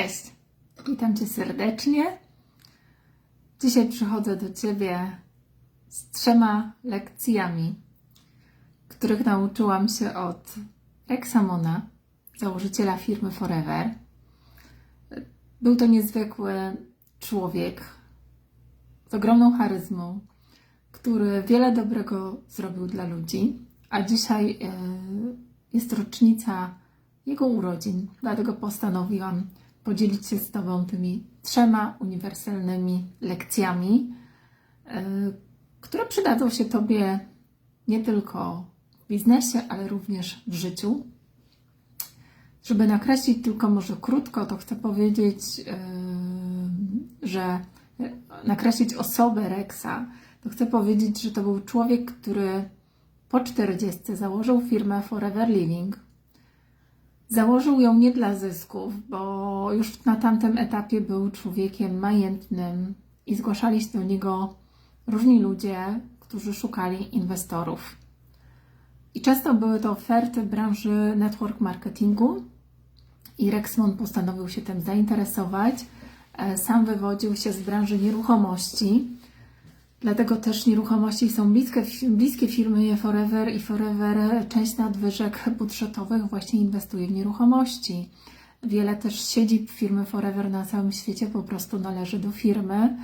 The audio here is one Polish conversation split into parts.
Cześć, witam Cię serdecznie. Dzisiaj przychodzę do Ciebie z trzema lekcjami, których nauczyłam się od Rexamona, założyciela firmy Forever. Był to niezwykły człowiek z ogromną charyzmą, który wiele dobrego zrobił dla ludzi, a dzisiaj e, jest rocznica jego urodzin, dlatego postanowiłam podzielić się z Tobą tymi trzema uniwersalnymi lekcjami, e, które przydadzą się Tobie nie tylko w biznesie, ale również w życiu. Żeby nakreślić tylko może krótko, to chcę powiedzieć, e, że nakreślić osobę Rexa, to chcę powiedzieć, że to był człowiek, który po 40 założył firmę Forever Living. Założył ją nie dla zysków, bo już na tamtym etapie był człowiekiem majętnym i zgłaszali się do niego różni ludzie, którzy szukali inwestorów. I często były to oferty branży network marketingu i Rexmon postanowił się tym zainteresować. E, Sam wywodził się z branży nieruchomości, dlatego też nieruchomości są bliskie, bliskie firmy Forever i Forever część nadwyżek budżetowych właśnie inwestuje w nieruchomości. Wiele też siedzib firmy Forever na całym świecie po prostu należy do firmy,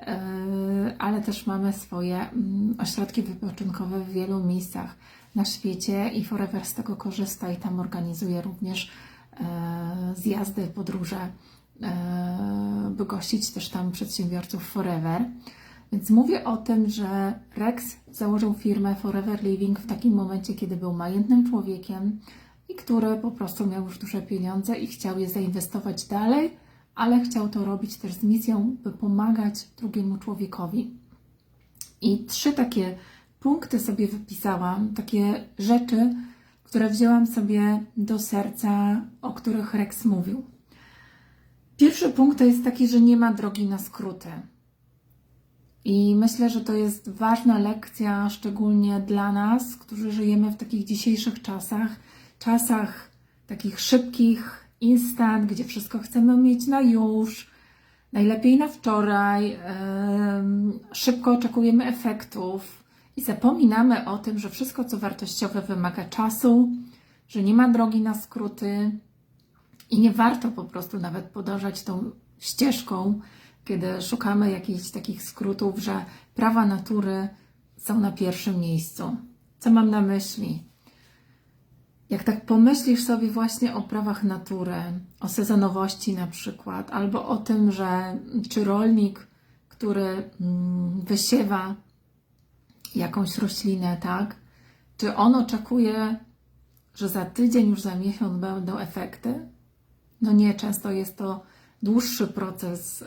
e, ale też mamy swoje mm, ośrodki wypoczynkowe w wielu miejscach na świecie i Forever z tego korzysta i tam organizuje również e, zjazdy, podróże, e, by gościć też tam przedsiębiorców Forever. Więc mówię o tym, że Rex założył firmę Forever Living w takim momencie, kiedy był majętnym człowiekiem i który po prostu miał już duże pieniądze i chciał je zainwestować dalej, ale chciał to robić też z misją, by pomagać drugiemu człowiekowi. I trzy takie punkty sobie wypisałam, takie rzeczy, które wzięłam sobie do serca, o których Rex mówił. Pierwszy punkt to jest taki, że nie ma drogi na skróty. I myślę, że to jest ważna lekcja, szczególnie dla nas, którzy żyjemy w takich dzisiejszych czasach, czasach takich szybkich, instant, gdzie wszystko chcemy mieć na już, najlepiej na wczoraj, szybko oczekujemy efektów i zapominamy o tym, że wszystko, co wartościowe, wymaga czasu, że nie ma drogi na skróty i nie warto po prostu nawet podążać tą ścieżką, kiedy szukamy jakichś takich skrótów, że prawa natury są na pierwszym miejscu. Co mam na myśli? Jak tak pomyślisz sobie właśnie o prawach natury, o sezonowości na przykład, albo o tym, że czy rolnik, który mm, wysiewa jakąś roślinę, tak, czy on oczekuje, że za tydzień, już za miesiąc będą efekty? No nie, często jest to dłuższy proces,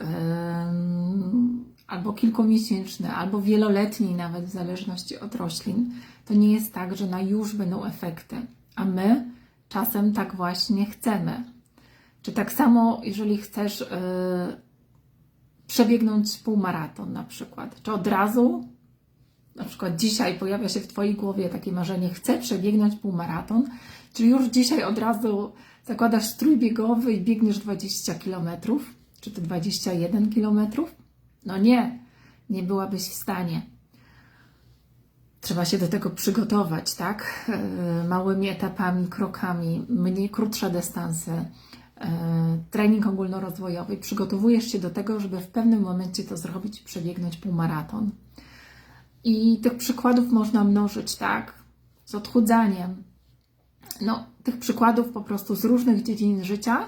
albo kilkumiesięczny, albo wieloletni nawet, w zależności od roślin. To nie jest tak, że na już będą efekty, a my czasem tak właśnie chcemy. Czy tak samo, jeżeli chcesz y, przebiegnąć półmaraton na przykład, czy od razu, na przykład dzisiaj pojawia się w Twojej głowie takie marzenie, chcę przebiegnąć półmaraton, czy już dzisiaj od razu zakładasz strój biegowy i biegniesz 20 km, czy to 21 km? No nie, nie byłabyś w stanie. Trzeba się do tego przygotować, tak? E, Małymi etapami, krokami, mniej krótsze dystanse, e, trening ogólnorozwojowy. Przygotowujesz się do tego, żeby w pewnym momencie to zrobić, przebiegnąć półmaraton. I tych przykładów można mnożyć, tak? Z odchudzaniem. No, tych przykładów po prostu z różnych dziedzin życia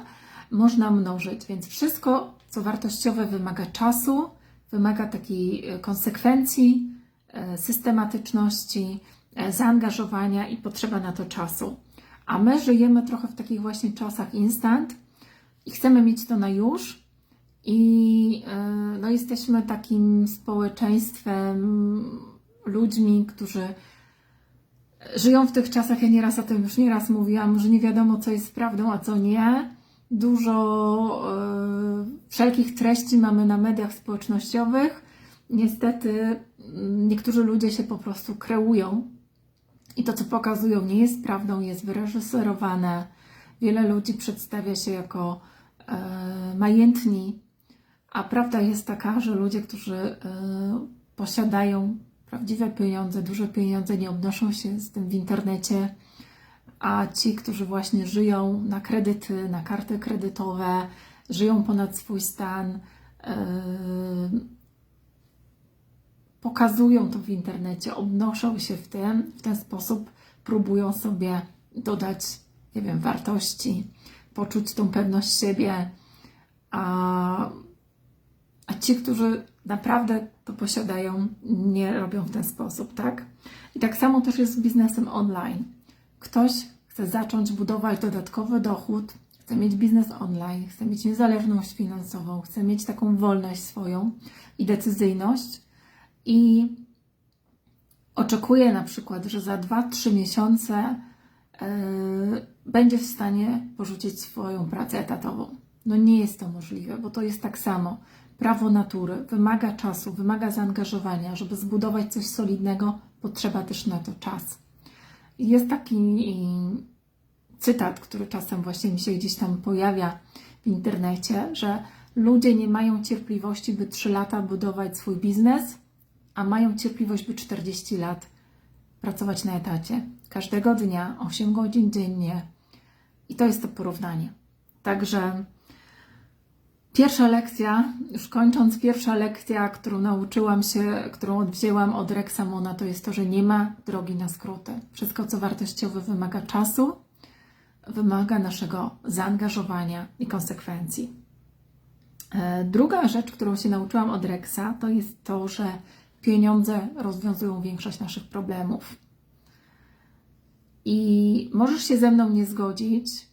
można mnożyć, więc wszystko, co wartościowe, wymaga czasu, wymaga takiej e, konsekwencji, e, systematyczności, e, zaangażowania i potrzeba na to czasu. A my żyjemy trochę w takich właśnie czasach instant i chcemy mieć to na już. I no, jesteśmy takim społeczeństwem, ludźmi, którzy żyją w tych czasach, ja nieraz o tym już nieraz mówiłam, że nie wiadomo, co jest prawdą, a co nie. Dużo e, wszelkich treści mamy na mediach społecznościowych. Niestety mm, niektórzy ludzie się po prostu kreują i to, co pokazują, nie jest prawdą, jest wyreżyserowane. Wiele ludzi przedstawia się jako e, majętni, a prawda jest taka, że ludzie, którzy e, posiadają prawdziwe pieniądze, duże pieniądze, nie obnoszą się z tym w internecie, a ci, którzy właśnie żyją na kredyty, na karty kredytowe, żyją ponad swój stan, yy, pokazują to w internecie, obnoszą się w tym, w ten sposób próbują sobie dodać, nie wiem, wartości, poczuć tą pewność siebie, a, a ci, którzy naprawdę to posiadają, nie robią w ten sposób, tak? I tak samo też jest z biznesem online. Ktoś chce zacząć budować dodatkowy dochód, chce mieć biznes online, chce mieć niezależność finansową, chce mieć taką wolność swoją i decyzyjność i oczekuje na przykład, że za 2-3 miesiące yy, będzie w stanie porzucić swoją pracę etatową. No nie jest to możliwe, bo to jest tak samo. Prawo natury wymaga czasu, wymaga zaangażowania. Żeby zbudować coś solidnego, potrzeba też na to czas. Jest taki cytat, który czasem właśnie mi się gdzieś tam pojawia w internecie, że ludzie nie mają cierpliwości, by 3 lata budować swój biznes, a mają cierpliwość, by 40 lat pracować na etacie. Każdego dnia, 8 godzin dziennie. I to jest to porównanie. Także pierwsza lekcja, już kończąc, pierwsza lekcja, którą nauczyłam się, którą odwzięłam od Rexamona, to jest to, że nie ma drogi na skróty. Wszystko, co wartościowe, wymaga czasu, wymaga naszego zaangażowania i konsekwencji. E, druga rzecz, którą się nauczyłam od Rexa, to jest to, że pieniądze rozwiązują większość naszych problemów. I możesz się ze mną nie zgodzić,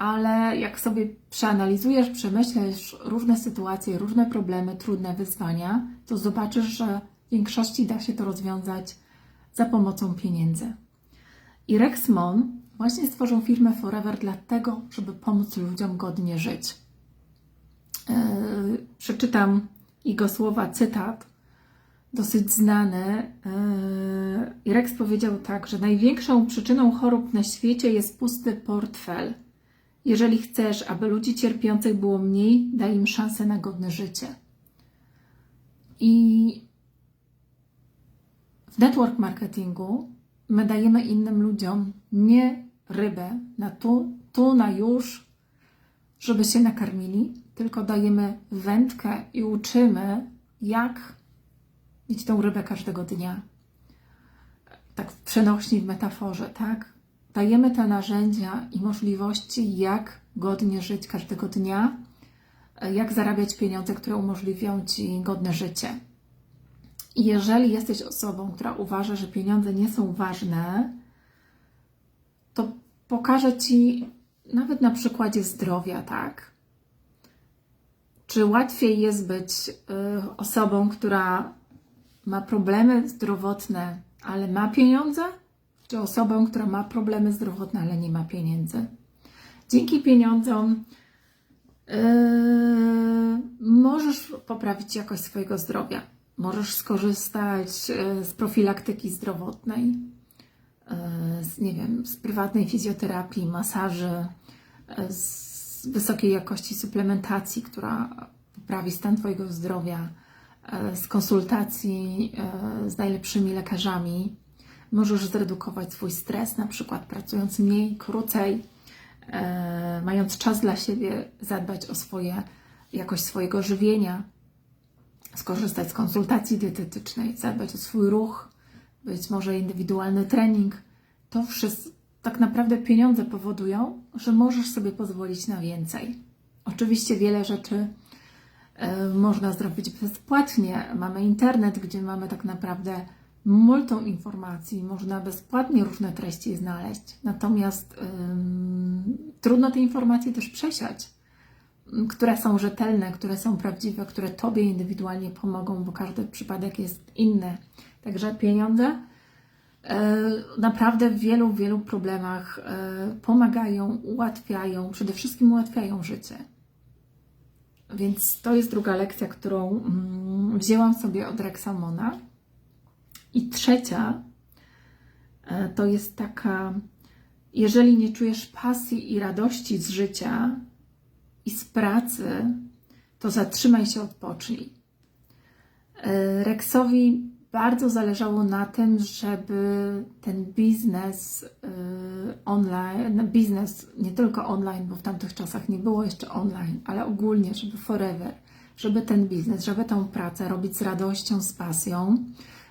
ale jak sobie przeanalizujesz, przemyślisz różne sytuacje, różne problemy, trudne wyzwania, to zobaczysz, że w większości da się to rozwiązać za pomocą pieniędzy. I Rexmon właśnie stworzył firmę Forever dlatego, żeby pomóc ludziom godnie żyć. Yy, przeczytam jego słowa, cytat, dosyć znany. Yy, Rex powiedział tak, że największą przyczyną chorób na świecie jest pusty portfel. Jeżeli chcesz, aby ludzi cierpiących było mniej, daj im szansę na godne życie. I w network marketingu my dajemy innym ludziom nie rybę na tu, tu, na już, żeby się nakarmili, tylko dajemy wędkę i uczymy, jak mieć tą rybę każdego dnia. Tak w przenośni, w metaforze, tak? Dajemy te narzędzia i możliwości, jak godnie żyć każdego dnia, jak zarabiać pieniądze, które umożliwią Ci godne życie. I jeżeli jesteś osobą, która uważa, że pieniądze nie są ważne, to pokażę Ci nawet na przykładzie zdrowia, tak? Czy łatwiej jest być y, osobą, która ma problemy zdrowotne, ale ma pieniądze? Czy osobą, która ma problemy zdrowotne, ale nie ma pieniędzy? Dzięki pieniądzom yy, możesz poprawić jakość swojego zdrowia. Możesz skorzystać yy, z profilaktyki zdrowotnej, yy, z, nie wiem, z prywatnej fizjoterapii, masaży, yy, z wysokiej jakości suplementacji, która poprawi stan Twojego zdrowia z konsultacji z najlepszymi lekarzami możesz zredukować swój stres, na przykład pracując mniej, krócej, e, mając czas dla siebie, zadbać o swoje, jakość swojego żywienia, skorzystać z konsultacji dietetycznej, zadbać o swój ruch, być może indywidualny trening. To wszystko, tak naprawdę pieniądze powodują, że możesz sobie pozwolić na więcej. Oczywiście wiele rzeczy E, można zrobić bezpłatnie. Mamy internet, gdzie mamy tak naprawdę multum informacji, można bezpłatnie różne treści znaleźć. Natomiast trudno te informacje też przesiać, które są rzetelne, które są prawdziwe, które Tobie indywidualnie pomogą, bo każdy przypadek jest inny. Także pieniądze e, naprawdę w wielu, wielu problemach e, pomagają, ułatwiają, przede wszystkim ułatwiają życie. Więc to jest druga lekcja, którą mm, wzięłam sobie od Rexamona. I trzecia e, to jest taka, jeżeli nie czujesz pasji i radości z życia i z pracy, to zatrzymaj się, odpocznij. E, Rexowi bardzo zależało na tym, żeby ten biznes y, online, biznes nie tylko online, bo w tamtych czasach nie było jeszcze online, ale ogólnie, żeby forever, żeby ten biznes, żeby tą pracę robić z radością, z pasją,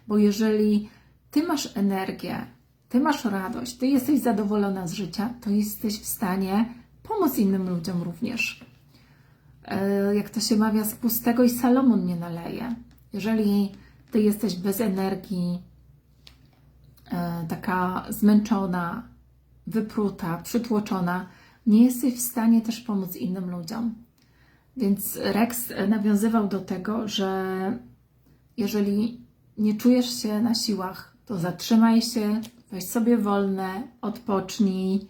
bo jeżeli ty masz energię, ty masz radość, ty jesteś zadowolona z życia, to jesteś w stanie pomóc innym ludziom również. E, Jak to się mawia, z pustego i Salomon nie naleje. Jeżeli ty jesteś bez energii, e, taka zmęczona, wypruta, przytłoczona, nie jesteś w stanie też pomóc innym ludziom. Więc Rex nawiązywał do tego, że jeżeli nie czujesz się na siłach, to zatrzymaj się, weź sobie wolne, odpocznij,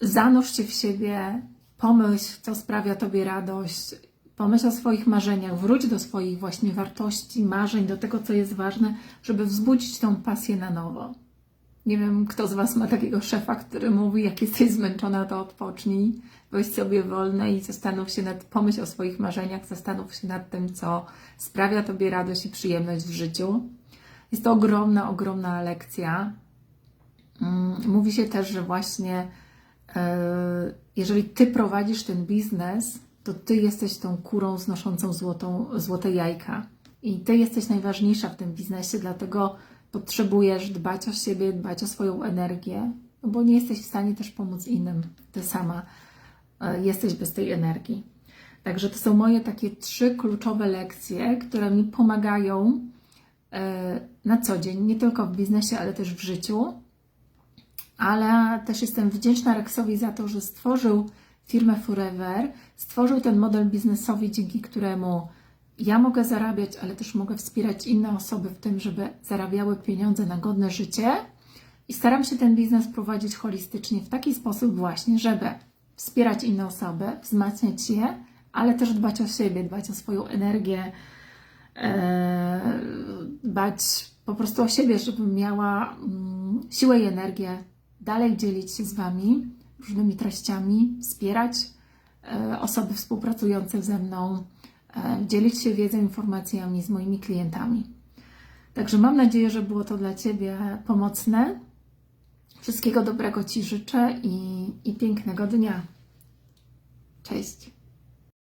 zanurz się w siebie, pomyśl, co sprawia Tobie radość, pomyśl o swoich marzeniach, wróć do swoich właśnie wartości, marzeń, do tego, co jest ważne, żeby wzbudzić tą pasję na nowo. Nie wiem, kto z Was ma takiego szefa, który mówi, jak jesteś zmęczona, to odpocznij, weź sobie wolne i zastanów się nad, pomyśl o swoich marzeniach, zastanów się nad tym, co sprawia Tobie radość i przyjemność w życiu. Jest to ogromna, ogromna lekcja. Mm, Mówi się też, że właśnie e, jeżeli Ty prowadzisz ten biznes, to Ty jesteś tą kurą znoszącą złotą, złote jajka. I Ty jesteś najważniejsza w tym biznesie, dlatego potrzebujesz dbać o siebie, dbać o swoją energię, no bo nie jesteś w stanie też pomóc innym. Ty sama e, jesteś bez tej energii. Także to są moje takie trzy kluczowe lekcje, które mi pomagają e, na co dzień, nie tylko w biznesie, ale też w życiu. Ale też jestem wdzięczna Rexowi za to, że stworzył firmę Forever, stworzył ten model biznesowy, dzięki któremu ja mogę zarabiać, ale też mogę wspierać inne osoby w tym, żeby zarabiały pieniądze na godne życie. I staram się ten biznes prowadzić holistycznie w taki sposób właśnie, żeby wspierać inne osoby, wzmacniać je, ale też dbać o siebie, dbać o swoją energię, e, dbać po prostu o siebie, żebym miała mm, siłę i energię dalej dzielić się z Wami różnymi treściami, wspierać e, osoby współpracujące ze mną, dzielić się wiedzą, informacjami z moimi klientami. Także mam nadzieję, że było to dla Ciebie pomocne. Wszystkiego dobrego Ci życzę i, i pięknego dnia. Cześć.